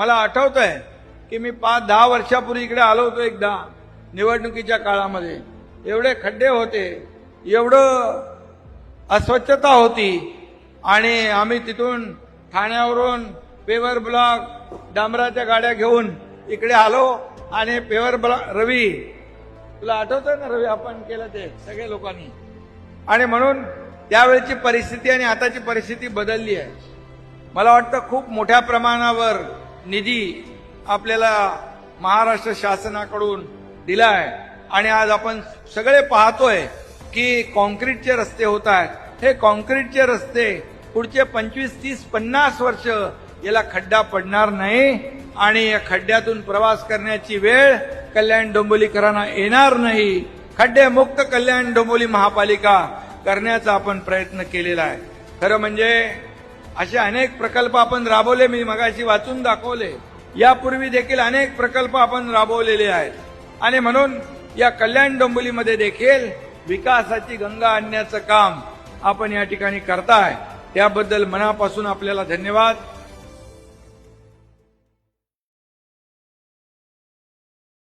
मला आठवत आहे की मी पाच दहा वर्षापूर्वी इकडे आलो होतो एकदा निवडणुकीच्या काळामध्ये. एवढे खड्डे होते एवढं अस्वच्छता होती आणि आम्ही तिथून ठाण्यावरून पेवर ब्लॉक डांबराच्या गाड्या घेऊन इकडे आलो आणि पेवर ब्लॉक रवी तुला आठवतं ना रवी आपण केलं ते सगळ्या लोकांनी? आणि म्हणून त्यावेळची परिस्थिती आणि आताची परिस्थिती बदलली आहे. मला वाटतं खूप मोठ्या प्रमाणावर निधी आपल्याला महाराष्ट्र शासनाकडून दिलाय. आणि आज आपण सगळे पाहतोय की कॉन्क्रीटचे रस्ते होत आहेत. हे कॉन्क्रीटचे रस्ते पुढचे पंचवीस तीस पन्नास वर्ष याला खड्डा पडणार नाही. आणि या खड्ड्यातून प्रवास करण्याची वेळ कल्याण डोंबोलीकरांना येणार नाही. खड्डे मुक्त कल्याण डोंबोली महापालिका करण्याचा आपण प्रयत्न केलेला आहे. खरं म्हणजे असे अनेक प्रकल्प आपण राबवले मी मगाशी वाचून दाखवले. यापूर्वी देखील अनेक प्रकल्प आपण राबवलेले आहेत. आणि म्हणून या कल्याण डोंबिवलीमध्ये देखील विकासाची गंगा आणण्याचं काम आपण या ठिकाणी करताय. त्याबद्दल मनापासून आपल्याला धन्यवाद.